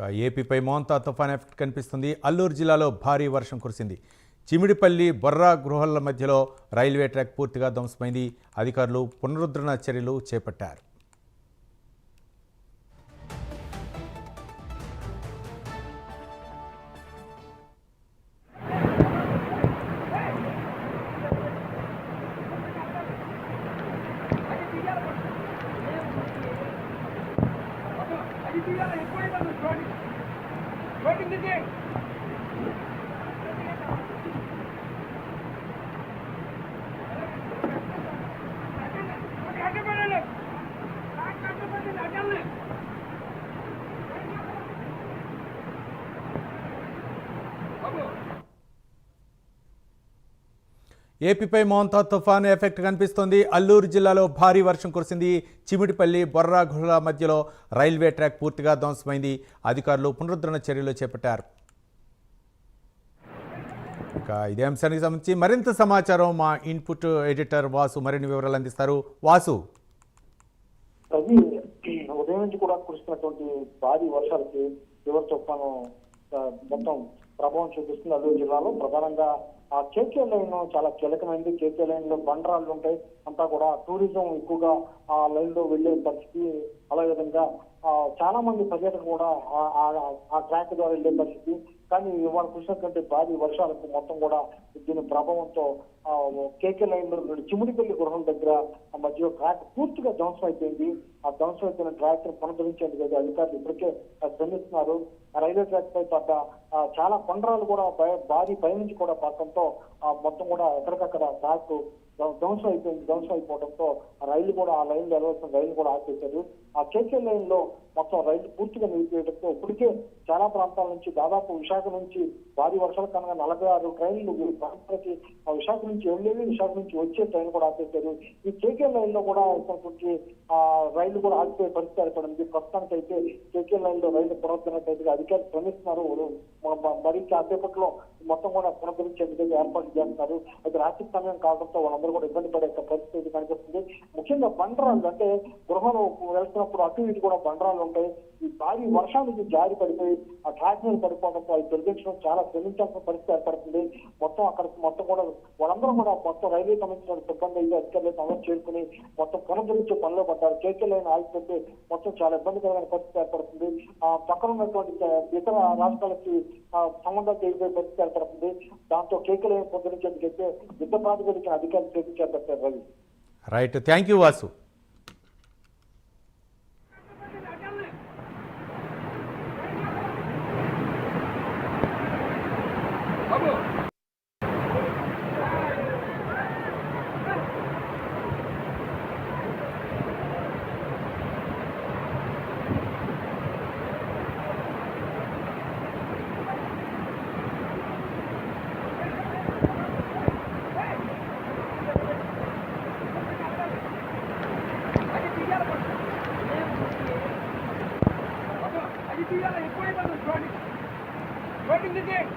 ఏపీపై మోంతా తుఫాన్ ఎఫెక్ట్ కనిపిస్తుంది. అల్లూరు జిల్లాలో భారీ వర్షం కురిసింది. చిమిడిపల్లి బొర్రా గృహాల మధ్యలో రైల్వే ట్రాక్ పూర్తిగా ధ్వంసమైంది. అధికారులు పునరుద్ధరణ చర్యలు చేపట్టారు. Thank you. ఏపీపై మోంతా తుఫాను ఎఫెక్ట్ కనిపిస్తోంది. అల్లూరు జిల్లాలో భారీ వర్షం కురిసింది. చిమిడిపల్లి బొర్రా గుహల మధ్యలో రైల్వే ట్రాక్ పూర్తిగా ధ్వంసమైంది. అధికారులు పునరుద్ధరణ చర్యలు చేపట్టారు. ఇక ఇదే అంశానికి సంబంధించి మరింత సమాచారం మా ఇన్పుట్ ఎడిటర్ వాసు మరిన్ని వివరాలు అందిస్తారు. వాసు. ఉదయం నుంచి కూడా కురిసినటువంటి భారీ వర్షాలకి తీవ్ర తుఫాను మొత్తం ప్రభావం చూపిస్తుంది అల్లూరు జిల్లాలో. ప్రధానంగా ఆ కేకే లైన్ చాలా కీలకమైంది. కేకే లైన్లో బండరాళ్ళు ఉంటాయి. అంతా కూడా టూరిజం ఎక్కువగా ఆ లైన్లో వెళ్ళే పరిస్థితి అలా విధంగా ఆ, చాలా మంది పర్యాటకులు కూడా ఆ- ట్రాక్ ద్వారా వెళ్ళే పరిస్థితి. కానీ ఇవాళ కురిసినటువంటి భారీ వర్షాలకు మొత్తం కూడా దీని ప్రభావంతో ఆ, కేకే లైన్లో చిముడిపల్లి గృహం దగ్గర మధ్య ట్రాక్ పూర్తిగా ధ్వంసం అయిపోయింది. ఆ ధ్వంసం అయిపోయిన ట్రాక్ను పునరుద్ధరించేందుకు అధికారులు ఇప్పటికే శ్రమిస్తున్నారు. ఆ రైల్వే ట్రాక్ పై పడ్డ చాలా కొండరాలు కూడా భయ- భారీ పైనుంచి కూడా పడటంతో ఆ, మొత్తం కూడా ఎక్కడికక్కడ ట్రాక్ ధ్వంసం అయిపోయింది ధ్వంసం అయిపోవడంతో ఆ రైలు కూడా ఆ లైన్లో వెళ్ళవలసిన రైలు కూడా ఆపేశారు. ఆ కేకే లైన్లో మొత్తం రైలు పూర్తిగా నిలిపివేయడంతో ఇప్పటికే చాలా ప్రాంతాల నుంచి దాదాపు విశాఖ నుంచి భారీ వర్షాల కారణంగా నలభై ఆరు ట్రైన్లు ఈ ప్రాంతాలకి ఆ విశాఖ నుంచి వెళ్ళేవి విశాఖ నుంచి వచ్చే ట్రైన్ కూడా ఆపేశారు. ఈ కేకే లైన్లో కూడా ఉన్నటువంటి ఆ రైలు కూడా ఆగిపోయే పరిస్థితి ఏర్పడింది. ప్రస్తుతానికి అయితే కేకే లైన్లో రైలు పునరుద్ధరణకైతే అధికారులు శ్రమిస్తున్నారు. మరి కాసేపట్లో మొత్తం కూడా పునరుద్ధరించేందుకు ఏర్పాటు చేస్తున్నారు. అయితే రాత్రి సమయం కావడంతో వాళ్ళందరూ కూడా ఇబ్బంది పడే పరిస్థితి కనిపిస్తుంది. ముఖ్యంగా బండరాలు అంటే గృహంలో వెళ్తున్నప్పుడు అటు ఇటు కూడా బండరాలు ఉంటాయి ఈ భారీ వర్షానికి జారి పడిపోయి ఆ ట్రాక్ మీద పడిపోవడంతో అవి చాలా శ్రమించాల్సిన పరిస్థితి ఏర్పడుతుంది. మొత్తం అక్కడ మొత్తం కూడా వాళ్ళందరూ కూడా మొత్తం రైల్వే సంబంధించిన సిబ్బంది అయితే అధికారులు అయితే చేరుకుని మొత్తం పునరుద్ధరించే పనిలో పడ్డారు. చేతులైన ఆగిపోతే మొత్తం చాలా ఇబ్బందికరమైన పరిస్థితి ఏర్పడుతుంది. ఆ పక్కన ఉన్నటువంటి ఇతర రాష్ట్రాలకి సంబంధం సంబంధాలు తెలిపే పరిస్థితి ఏర్పడుతుంది. దాంతో కేకలైన పొందరించేందుకైతే యుద్ధ ప్రాతిపదికన అధికారులు చేపట్టారు Ravi. Right. Thank you Vasu. Shorting the gate.